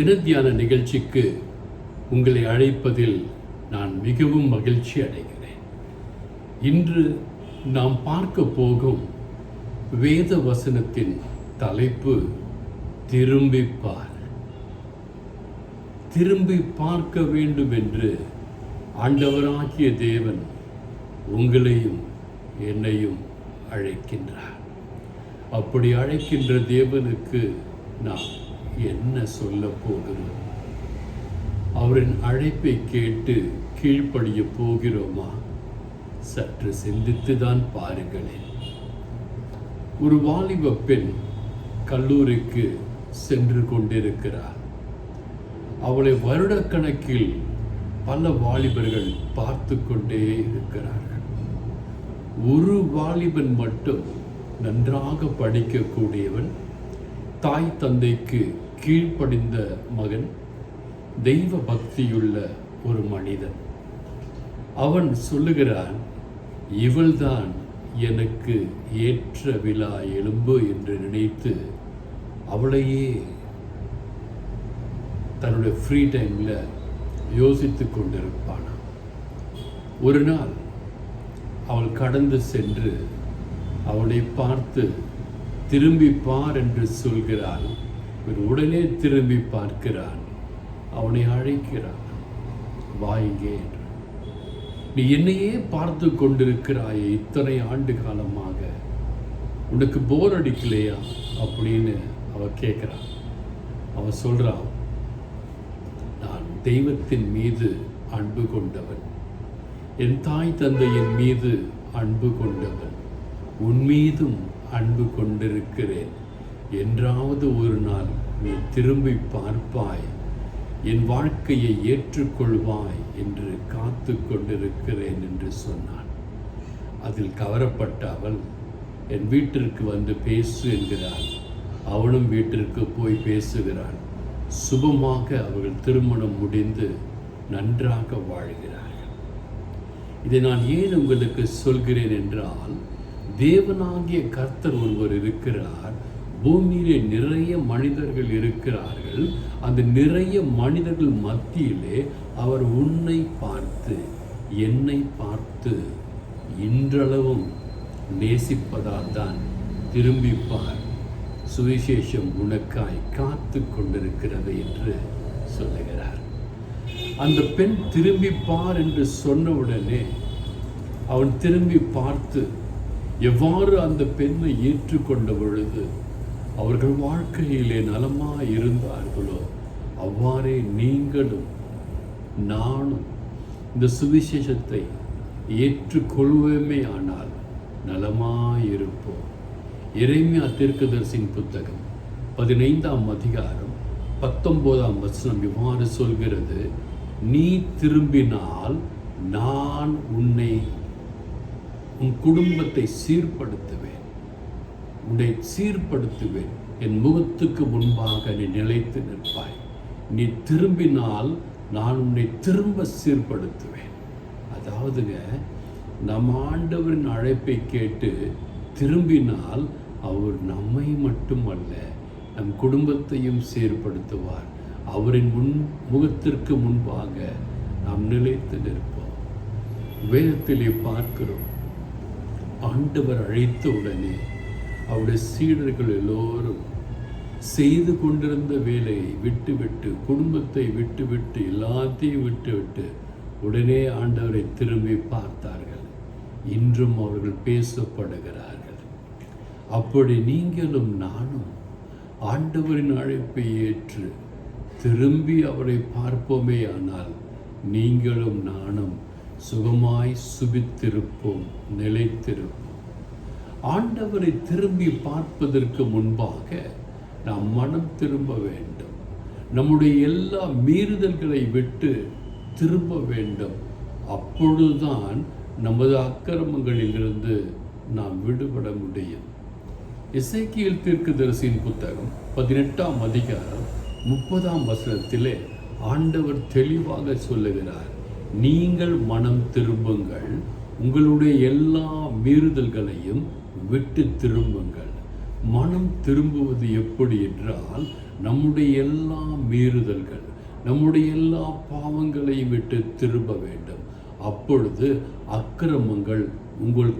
தினத்தியான நிகழ்ச்சிக்கு உங்களை அழைப்பதில் நான் மிகவும் மகிழ்ச்சி அடைகிறேன். இன்று நாம் பார்க்க போகும் வேத வசனத்தின் தலைப்பு திரும்பிப் பார். திரும்பி பார்க்க வேண்டும் என்று ஆண்டவராகிய தேவன் உங்களையும் என்னையும் அழைக்கின்றார். அப்படி அழைக்கின்ற தேவனுக்கு நாம் என்ன சொல்ல போகிறோம்? அவரின் அழைப்பை கேட்டு கீழ்ப்படிய போகிறோமா? சற்று சிந்தித்துதான் பாருங்களேன். ஒரு வாலிப பெண் கல்லூரிக்கு சென்று கொண்டிருக்கிறார். அவளை வருடக்கணக்கில் பல வாலிபர்கள் பார்த்து கொண்டே இருக்கிறார்கள். ஒரு வாலிபன் மட்டும் நன்றாக படிக்கக்கூடியவன் தாய் தந்தைக்கு கீழ்ப்படிந்த மகன் தெய்வ பக்தியுள்ள ஒரு மனிதன். அவன் சொல்லுகிறான் இவள்தான் எனக்கு ஏற்ற விழா எலும்பு என்று நினைத்து அவளையே தன்னுடைய ஃப்ரீ டைமில் யோசித்து கொண்டிருப்பான்? ஒரு நாள் அவள் கடந்து சென்று அவளை பார்த்து திரும்பி பார் என்று சொல்கிறாள். இவன் உடனே திரும்பி பார்க்கிறான் அவனை அழைக்கிறான் வா இங்கே என்று. நீ என்னையே பார்த்து கொண்டிருக்கிறாயே இத்தனை ஆண்டு காலமாக. உனக்கு போர் அடிக்கலையா? அப்படின்னு அவ கேட்குறான் அவ சொல்கிறான் நான் தெய்வத்தின் மீது அன்பு கொண்டவன். என் தாய் தந்தையின் மீது அன்பு கொண்டவன். உன் மீதும் அன்பு கொண்டிருக்கிறேன். என்றாவது ஒரு நாள் நீ திரும்பி பார்ப்பாய். என் வாழ்க்கையை ஏற்றுக்கொள்வாய் என்று காத்து கொண்டிருக்கிறேன் என்று சொன்னான். அதில் கவரப்பட்ட அவள் என் வீட்டிற்கு வந்து பேசு என்கிறாள். அவளும் வீட்டிற்கு போய் பேசுகிறாள். சுபமாக அவர்கள் திருமணம் முடிந்து நன்றாக வாழ்கிறார்கள். இதை நான் ஏன் உங்களுக்கு சொல்கிறேன் என்றால் தேவனாகிய கர்த்தர் ஒருவர் இருக்கிறார். பூமியிலே நிறைய மனிதர்கள் இருக்கிறார்கள். அந்த நிறைய மனிதர்கள் மத்தியிலே அவர் உன்னை பார்த்து என்னை பார்த்து இன்றளவும் நேசிப்பதால் தான் திரும்பிப்பார். சுவிசேஷம் உனக்காய் காத்து கொண்டிருக்கிறது என்று சொல்லுகிறார். அந்த பெண் திரும்பி பார் என்று சொன்னவுடனே அவன் திரும்பி பார்த்து எவ்வாறு அந்த பெண்ணை ஏற்றுக்கொண்ட பொழுது அவர்கள் வாழ்க்கையிலே நலமாக இருந்தார்களோ அவ்வாறே நீங்களும் நானும் இந்த சுவிசேஷத்தை ஏற்றுக்கொள்வோமே ஆனால் நலமாயிருப்போம். இறைமையா தீர்க்கதரிசின் புத்தகம் பதினைந்தாம் அதிகாரம் பத்தொன்பதாம் வசனம் இவ்வாறு சொல்கிறது நீ திரும்பினால் நான் உன்னை உன் குடும்பத்தை சீர்படுத்துவேன். உன்னை சீர்படுத்துவேன். என் முகத்துக்கு முன்பாக நீ நிலைத்து நிற்பாய். நீ திரும்பினால் நான் உன்னை திரும்ப சீர்படுத்துவேன். அதாவதுங்க நம் ஆண்டவரின் அழைப்பை கேட்டு திரும்பினால் அவர் நம்மை மட்டுமல்ல நம் குடும்பத்தையும் சீர்படுத்துவார். அவரின் முன் முகத்திற்கு முன்பாக நாம் நிலைத்து நிற்போம். வேதத்திலே பார்க்கிறோம் ஆண்டவர் அழைத்த உடனே அவருடைய சீடர்கள் எல்லோரும் செய்து கொண்டிருந்த வேலையை விட்டுவிட்டு குடும்பத்தை விட்டுவிட்டு எல்லாத்தையும் விட்டுவிட்டு உடனே ஆண்டவரை திரும்பி பார்த்தார்கள். இன்றும் அவர்கள் பேசப்படுகிறார்கள். அப்படி நீங்களும் நானும் ஆண்டவரின் அழைப்பை ஏற்று திரும்பி அவரை பார்ப்போமே ஆனால் நீங்களும் நானும் சுகமாய் சுபித்திருப்போம் நிலைத்திருப்போம். ஆண்டவரை திரும்பி பார்ப்பதற்கு முன்பாக நாம் மனம் திரும்ப வேண்டும். நம்முடைய எல்லா மீறுதல்களை விட்டு திரும்ப வேண்டும். அப்பொழுதுதான் நமது அக்கிரமங்களிலிருந்து நாம் விடுபட முடியும். இசைக்கியல் தீர்க்கதரிசியின் புத்தகம் பதினெட்டாம் அதிகாரம் முப்பதாம் வசனத்திலே ஆண்டவர் தெளிவாக சொல்லுகிறார் நீங்கள் மனம் திரும்புங்கள். உங்களுடைய எல்லா மீறுதல்களையும் விட்டு திரும்புங்கள். மனம் திரும்புவது எப்படி என்றால் நம்முடைய எல்லா மீறுதல்கள் நம்முடைய எல்லா பாவங்களையும் விட்டு திரும்ப வேண்டும். அப்பொழுது அக்கிரமங்கள் உங்கள்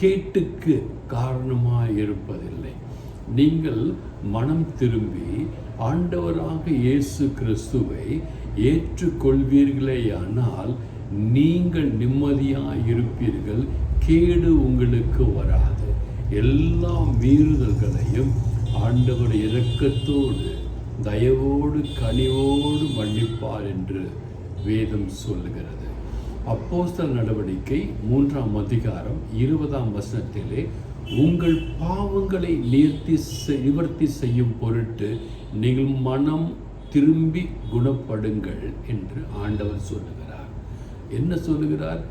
கேட்டுக்கு காரணமாக இருப்பதில்லை. நீங்கள் மனம் திரும்பி ஆண்டவராக இயேசு கிறிஸ்துவை ஏற்றுக்கொள்வீர்களேயானால் நீங்கள் நிம்மதியாக இருப்பீர்கள் கேடு உங்களுக்கு வராது. எல்லா மீறுதல்களையும் ஆண்டவர் இரக்கத்தோடு தயவோடு கனிவோடு மன்னிப்பார் என்று வேதம் சொல்லுகிறது. அப்போஸ்தல் நடவடிக்கை மூன்றாம் அதிகாரம் இருபதாம் வசனத்திலே உங்கள் பாவங்களை நிறுத்தி நிவர்த்தி செய்யும் பொருட்டு நீங்கள் மனம் திரும்பி குணப்படுங்கள் என்று ஆண்டவர் சொல்லுகிறார். என்ன சொல்லுகிறார்?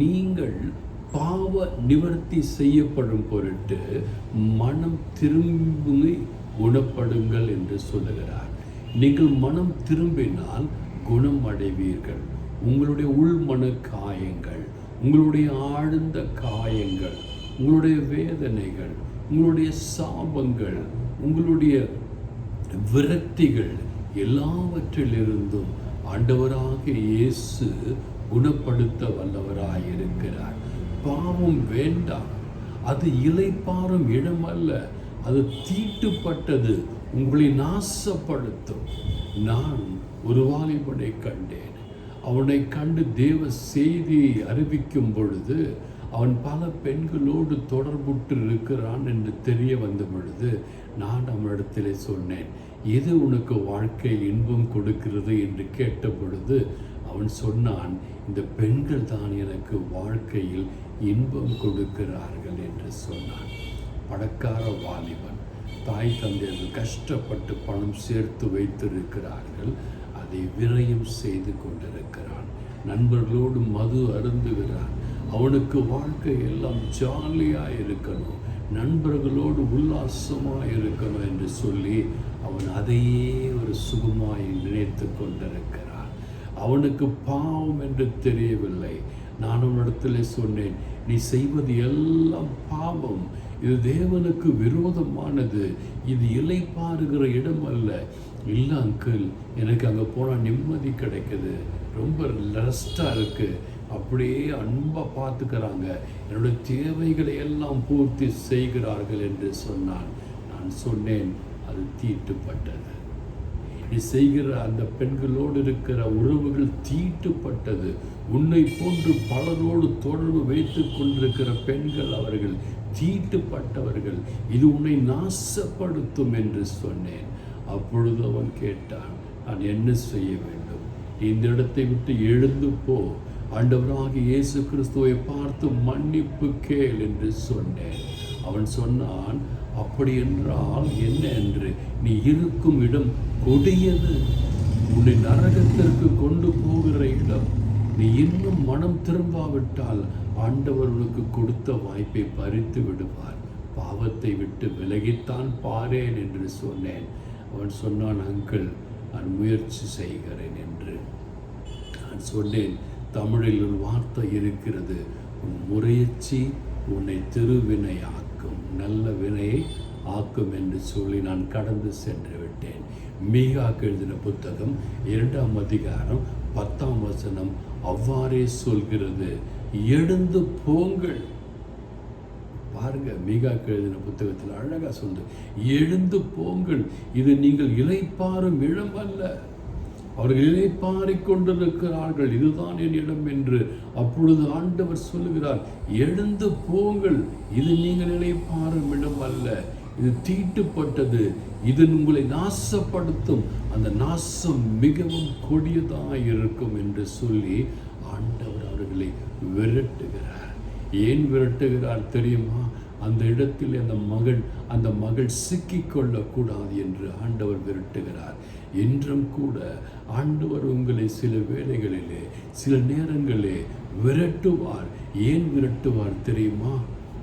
நீங்கள் பாவ நிவர்த்தி செய்யப்படும் பொருட்டு மனம் திரும்பி குணப்படுங்கள் என்று சொல்லுகிறார். நீங்கள் மனம் திரும்பினால் குணம் அடைவீர்கள். உங்களுடைய உள்மன காயங்கள் உங்களுடைய ஆழ்ந்த காயங்கள் உங்களுடைய வேதனைகள் உங்களுடைய சாபங்கள் உங்களுடைய விரக்திகள் எல்லாவற்றிலிருந்தும் ஆண்டவராக இயேசு குணப்படுத்த வல்லவராய் இருக்கிறார் பாவம் வேண்டாம். அது இலைப்பாறும் இடம் அல்ல அது தீட்டுப்பட்டது உங்களை நாசப்படுத்தும். நான் ஒரு வாலிபனை கண்டேன். அவனை கண்டு தேவ செய்தியை அறிவிக்கும் பொழுது அவன் பல பெண்களோடு தொடர்புட்டு இருக்கிறான் என்று தெரிய வந்த பொழுது நான் அவனிடத்திலே சொன்னேன் எது உனக்கு வாழ்க்கை இன்பம் கொடுக்கிறது? என்று கேட்ட பொழுது அவன் சொன்னான் இந்த பெண்கள் தான் எனக்கு வாழ்க்கையில் இன்பம் கொடுக்கிறார்கள் என்று சொன்னான். பணக்கார வாலிபன் தாய் தந்தையர்கள் கஷ்டப்பட்டு பணம் சேர்த்து வைத்திருக்கிறார்கள் அதை விரயம் செய்து கொண்டிருக்கிறான். நண்பர்களோடு மது அருந்துகிறான். அவனுக்கு வாழ்க்கை எல்லாம் ஜாலியாக இருக்கணும். நண்பர்களோடு உல்லாசமாக இருக்கணும் என்று சொல்லி அவன் அதையே ஒரு சுகமாய் நினைத்து கொண்டிருக்கிறான். அவனுக்கு பாவம் என்று தெரியவில்லை. நான் அவனிடத்தில் சொன்னேன் நீ செய்வது எல்லாம் பாவம். இது தேவனுக்கு விரோதமானது. இது இலை பாருகிற இடம் அல்ல. இல்லை அங்கிள் எனக்கு அங்கே போனால் நிம்மதி கிடைக்குது. ரொம்ப ரெஸ்டாக இருக்குது அப்படியே அன்பாக பார்த்துக்கிறாங்க. என்னுடைய தேவைகளை எல்லாம் பூர்த்தி செய்கிறார்கள் என்று சொன்னான். நான் சொன்னேன் அது தீட்டுப்பட்டது. நீ செய்கிற அந்த பெண்களோடு இருக்கிற உறவுகள் தீட்டுப்பட்டது. உன்னை போன்று பலரோடு தொடர்பு வைத்து கொண்டிருக்கிற பெண்கள் அவர்கள் தீட்டுப்பட்டவர்கள். இது உன்னை நாசப்படுத்தும் என்று சொன்னேன். அப்பொழுது அவன் கேட்டான் நான் என்ன செய்ய வேண்டும்? இந்த இடத்தை விட்டு எழுந்து போ. ஆண்டவராக இயேசு கிறிஸ்துவை பார்த்து மன்னிப்பு கேள் என்று சொன்னேன். அவன் சொன்னான் அப்படி என்றால் என்ன என்று நீ இருக்கும் இடம் கொடியது. உன்னை நரகத்திற்கு கொண்டு போகிற இடம். நீ இன்னும் மனம் திரும்பாவிட்டால் ஆண்டவர் உனக்கு கொடுத்த வாய்ப்பை பறித்து விடுவார். பாவத்தை விட்டு விலகித்தான் பாரேன் என்று சொன்னேன். அவன் சொன்னான் அங்கிள் நான் முயற்சி செய்கிறேன் என்று. நான் சொன்னேன் தமிழில் ஒரு வார்த்தை இருக்கிறது. உன் முறையச்சி உன்னை திருவினை ஆக்கும் நல்ல வினையை ஆக்கும் என்று சொல்லி நான் கடந்து சென்று விட்டேன். மீகாக்கு எழுதின புத்தகம் இரண்டாம் அதிகாரம் பத்தாம் வசனம் அவ்வாறே சொல்கிறது. எழுந்து போங்கள். பாருங்க மீகா எழுதின புத்தகத்தில் அழகா சொல்லுது. எழுந்து போங்கள். இது நீங்கள் இழைப்பாரும் இளம் அல்ல. அவர்கள் இலைப்பாரிக் கொண்டிருக்கிறார்கள். இதுதான் என்னிடம் என்று அப்பொழுது ஆண்டவர் சொல்லுகிறார். எழுந்து போங்கள். இது நீங்கள் இலைப்பாறும் இடம் அல்ல. இது தீட்டுப்பட்டது. இது உங்களை நாசப்படுத்தும். அந்த நாசம் மிகவும் கொடியதாக இருக்கும் என்று சொல்லி ஆண்டவர் அவர்களை விரட்டுகிறார். ஏன் விரட்டுகிறார் தெரியுமா? அந்த இடத்தில் அந்த மகள் அந்த மகள் சிக்கிக்கொள்ளக்கூடாது என்று ஆண்டவர் விரட்டுகிறார். என்றும் கூட ஆண்டவர் உங்களை சில வேளைகளிலே சில நேரங்களிலே விரட்டுவார். ஏன் விரட்டுவார் தெரியுமா?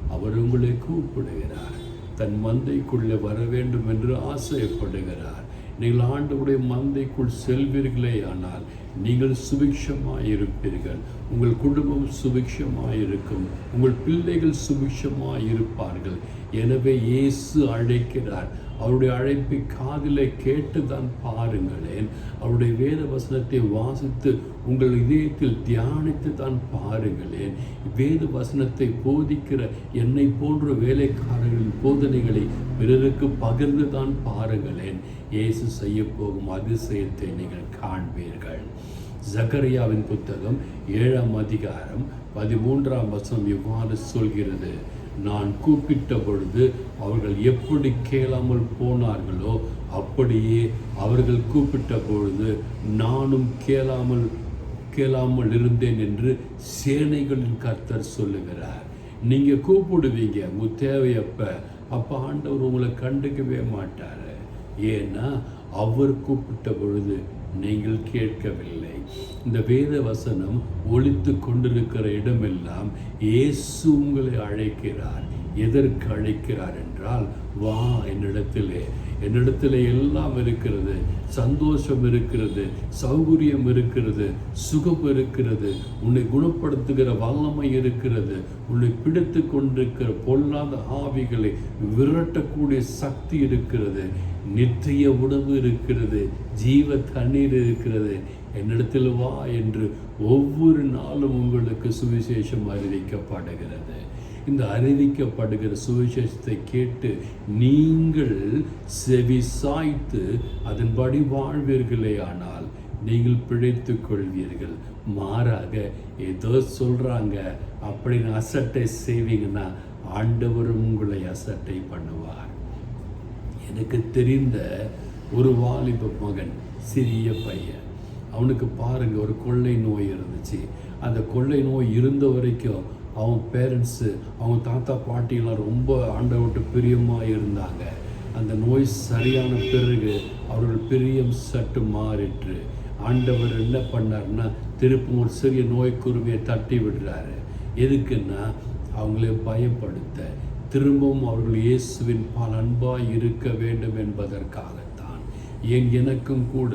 அவர் உங்களை கூப்பிடுகிறார். தன் மந்தைக்குள்ளே வர வேண்டும் என்று ஆசைப்படுகிறார். நீங்கள் ஆண்டவுடைய மந்தைக்குள் செல்வீர்களே ஆனால் நீங்கள் சுபிக்ஷமாயிருப்பீர்கள். உங்கள் குடும்பம் சுபிக்ஷமாயிருக்கும். உங்கள் பிள்ளைகள் சுபிக்ஷமாயிருப்பார்கள். எனவே இயேசு அழைக்கிறார் அவருடைய அழைப்பை காதில் கேட்டு தான் பாருங்களேன். அவருடைய வேத வசனத்தை வாசித்து உங்கள் இதயத்தில் தியானித்து தான் பாருங்களேன். வேத வசனத்தை போதிக்கிற என்னை போன்ற வேலைக்காரர்களின் போதனைகளை பிறருக்கு பகிர்ந்து தான் பாருங்களேன். இயேசு செய்ய போகும் அதிசயத்தை நீங்கள் காண்பீர்கள். ஜகரியாவின் புத்தகம் ஏழாம் அதிகாரம் பதிமூன்றாம் வசனம் இவ்வாறு சொல்கிறது. நான் கூப்பிட்ட பொழுது அவர்கள் எப்படி கேளாமல் போனார்களோ அப்படியே அவர்கள் கூப்பிட்ட பொழுது நானும் கேளாமல் கேளாமல் இருந்தேன் என்று சேனைகளின் கர்த்தர் சொல்லுகிறார். நீங்கள் கூப்பிடுவீங்க உங்கள் தேவையப்ப அப்போ ஆண்டவர் உங்களை கண்டுக்கவே மாட்டார். ஏன்னா அவர் கூப்பிட்ட பொழுது நீங்கள் கேட்கவில்லை. இந்த வேத வசனம் ஒழித்து கொண்டிருக்கிற இடமெல்லாம் இயேசு உங்களை அழைக்கிறார். எதற்கு அழைக்கிறார் என்றால் வா என்னிடத்திலே. என்னிடத்தில் எல்லாம் இருக்கிறது. சந்தோஷம் இருக்கிறது. சௌகரியம் இருக்கிறது. சுகம் இருக்கிறது. உன்னை குணப்படுத்துகிற வல்லமை இருக்கிறது. உன்னை பிடித்து கொண்டிருக்கிற பொல்லாத ஆவிகளை விரட்டக்கூடிய சக்தி இருக்கிறது. நித்திய உணவு இருக்கிறது. ஜீவ தண்ணீர் இருக்கிறது. என்னிடத்தில் வா என்று ஒவ்வொரு நாளும் உங்களுக்கு சுவிசேஷம் அறிவிக்கப்படுகிறது. இந்த அறிவிக்கப்படுகிற சுவிசேஷத்தை கேட்டு நீங்கள் செவி சாய்த்து அதன்படி வாழ்வீர்களே ஆனால் நீங்கள் பிழைத்து கொள்வீர்கள். மாறாக ஏதோ சொல்கிறாங்க அப்படின்னு அசட்டை செய்வீங்கன்னா ஆண்டவரும் உங்களை அசட்டை பண்ணுவார். எனக்கு தெரிந்த ஒரு வாலிப மகன் சிறிய பையன். அவனுக்கு பாருங்க ஒரு கொள்ளை நோய் இருந்துச்சு. அந்த கொள்ளை நோய் இருந்த வரைக்கும் அவங்க பேரண்ட்ஸு அவங்க தாத்தா பாட்டியெல்லாம் ரொம்ப ஆண்டவர்கிட்ட பிரியமாக இருந்தாங்க. அந்த நோய் சரியான பிறகு அவர்கள் பிரியம் சற்று மாறிற்று. ஆண்டவர் என்ன பண்ணார்னா திருப்பும் ஒரு சிறிய நோய் தட்டி விடுறாரு. எதுக்குன்னா அவங்களே பயப்படுத்த. திரும்பவும் அவர்கள் இயேசுவின் பல அன்பாக இருக்க வேண்டும் என்பதற்காகத்தான். ஏன் எனக்கும் கூட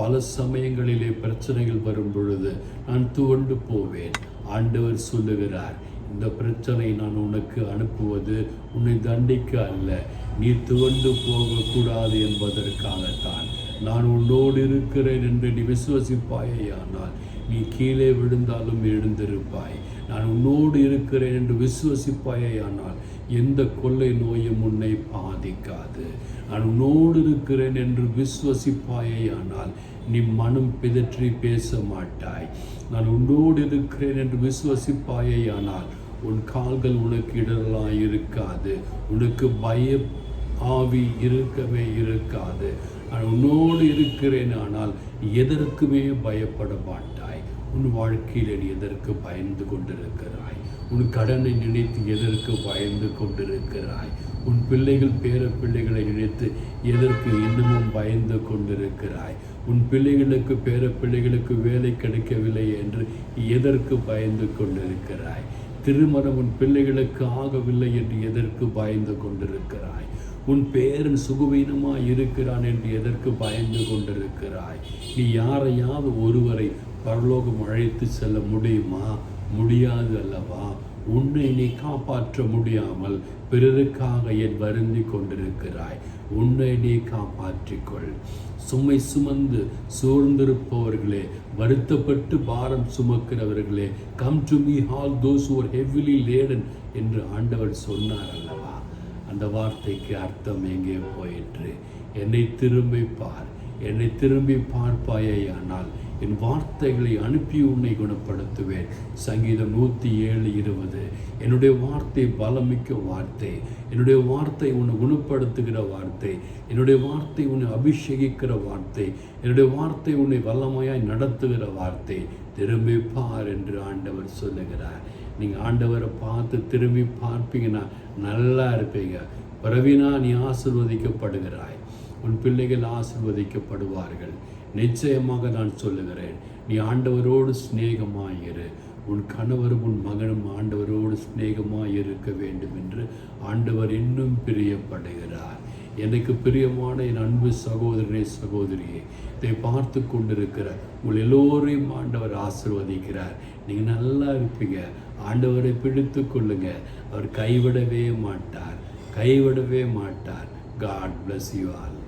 பல சமயங்களிலே பிரச்சனைகள் வரும் பொழுது நான் துவண்டு போவேன். ஆண்டவர் சொல்லுகிறார் இந்த பிரச்சனை நான் உனக்கு அனுப்புவது உன்னை தண்டிக்க அல்ல நீ துவண்டு போகக்கூடாது என்பதற்காகத்தான். நான் உன்னோடு இருக்கிறேன் என்று நீ விசுவசிப்பாயேயானால் நீ கீழே விழுந்தாலும் எழுந்திருப்பாய். நான் உன்னோடு இருக்கிறேன் என்று விசுவசிப்பாயேயானால் எந்த கொள்ளை நோயும் உன்னை பாதிக்காது. நான் உன்னோடு இருக்கிறேன் என்று விசுவசிப்பாயேயானால் நீ மனம் பிதற்றி பேச மாட்டாய் நான் உன்னோடு இருக்கிறேன் என்று விசுவசிப்பாயே ஆனால் உன் கால்கள் உனக்கு இடரலாய் இருக்காது. உனக்கு பய ஆவி இருக்கவே இருக்காது. நான் உன்னோடு இருக்கிறேன் ஆனால் எதற்குமே பயப்பட மாட்டாய். உன் வாழ்க்கையில் நீ எதற்கு பயந்து கொண்டிருக்கிறாய்? உன் கடனை நினைத்து எதற்கு பயந்து கொண்டிருக்கிறாய்? உன் பிள்ளைகள் பேர பிள்ளைகளை நினைத்து எதற்கு இன்னமும் பயந்து கொண்டிருக்கிறாய்? உன் பிள்ளைகளுக்கு பேர பிள்ளைகளுக்கு வேலை கிடைக்கவில்லை என்று எதற்கு பயந்து கொண்டிருக்கிறாய்? திருமணம் உன் பிள்ளைகளுக்கு ஆகவில்லை என்று எதற்கு பயந்து கொண்டிருக்கிறாய்? உன் பேரன் சுகவீனமாய் இருக்கிறான் என்று எதற்கு பயந்து கொண்டிருக்கிறாய்? நீ யாரையாவது ஒருவரை பரலோகம் அழைத்து செல்ல முடியுமா? முடியாது அல்லவா? உன்னை நீ காப்பாற்ற முடியாமல் பிறருக்காக என் வருந்தி கொண்டிருக்கிறாய்? உன்னை நீ காப்பாற்றிக்கொள். சுமை சுமந்து சோர்ந்திருப்பவர்களே வருத்தப்பட்டு பாரம் சுமக்கிறவர்களே come to me all those are heavily laden என்று ஆண்டவர் சொன்னார் அல்லவா? அந்த வார்த்தைக்கு அர்த்தம் எங்கே போயிற்று? என்னை திரும்பி பார் என்னை திரும்பி பார்ப்பாயே ஆனால் என் வார்த்தைகளை அனுப்பி உன்னை குணப்படுத்துவேன். சங்கீதம் நூற்றி ஏழு இருபது. என்னுடைய வார்த்தை பலமிக்க வார்த்தை. என்னுடைய வார்த்தை உன்னை குணப்படுத்துகிற வார்த்தை. என்னுடைய வார்த்தை உன்னை அபிஷேகிக்கிற வார்த்தை. என்னுடைய வார்த்தை உன்னை வல்லமையாய் நடத்துகிற வார்த்தை. திரும்பி பார் என்று ஆண்டவர் சொல்லுகிறார். நீங்கள் ஆண்டவரை பார்த்து திரும்பி பார்ப்பீங்கன்னா நல்லா இருப்பீங்க. பிறவினா நீ ஆசிர்வதிக்கப்படுகிறாய். உன் பிள்ளைகள் ஆசிர்வதிக்கப்படுவார்கள். நிச்சயமாக நான் சொல்லுகிறேன் நீ ஆண்டவரோடு சிநேகமாயிரு. உன் கணவரும் உன் மகனும் ஆண்டவரோடு சிநேகமாக இருக்க வேண்டும் என்று ஆண்டவர் இன்னும் பிரியப்படுகிறார். எனக்கு பிரியமான என் அன்பு சகோதரனே சகோதரியே இதை பார்த்து கொண்டிருக்கிற உங்கள் எல்லோரையும் ஆண்டவர் ஆசிர்வதிக்கிறார். நீங்கள் நல்லா இருப்பீங்க. ஆண்டவரை பிடித்து கொள்ளுங்க. அவர் கைவிடவே மாட்டார். கைவிடவே மாட்டார். God bless you all